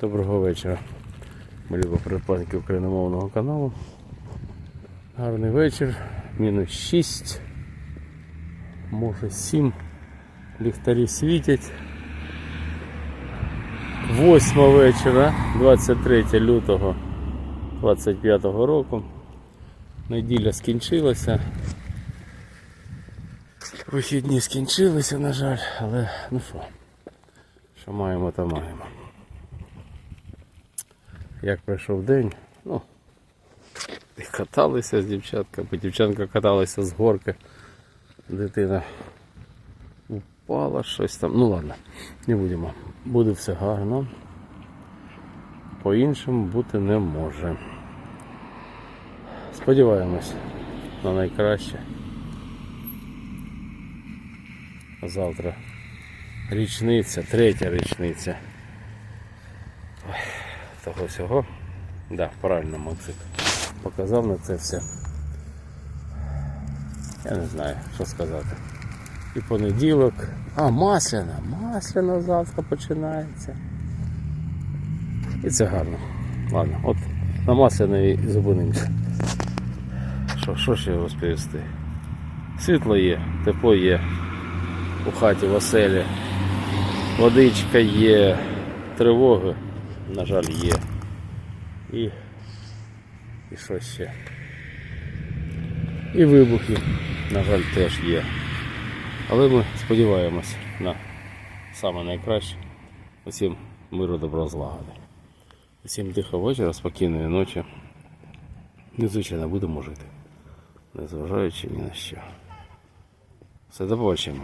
Доброго вечора, мої припадки україномовного каналу. Гарний вечір, мінус 6, може 7. Ліхтарі світять. 8 вечора, 23 лютого 25 року. Неділя скінчилася. Вихідні скінчилися, на жаль, але ну що, що маємо, то маємо. Як пройшов день, ну, каталися з дівчатками, дівчатка каталася з горки, дитина упала, щось там. Ну ладно, не будемо. Буде все гарно. По-іншому бути не може. Сподіваємось на найкраще. Завтра річниця, третя річниця. Ой, Того всього. Да, правильно Максик. Показав на це все. Я не знаю, що сказати. І понеділок. А, масляна. Масляна завтра починається. І це гарно. Ладно, от на масляної зупинимося. Що, що ще розповісти? Світло є, тепло є у хаті в оселі. Водичка є, тривоги, на жаль, є. І, і що ще? І вибухи, на жаль, теж є. Але ми сподіваємось на саме найкраще. Усім миру, добро, злагоди. Усім тихого вечора, спокійної ночі. Незвичайно будемо жити, незважаючи ні на що. Все, до побачення.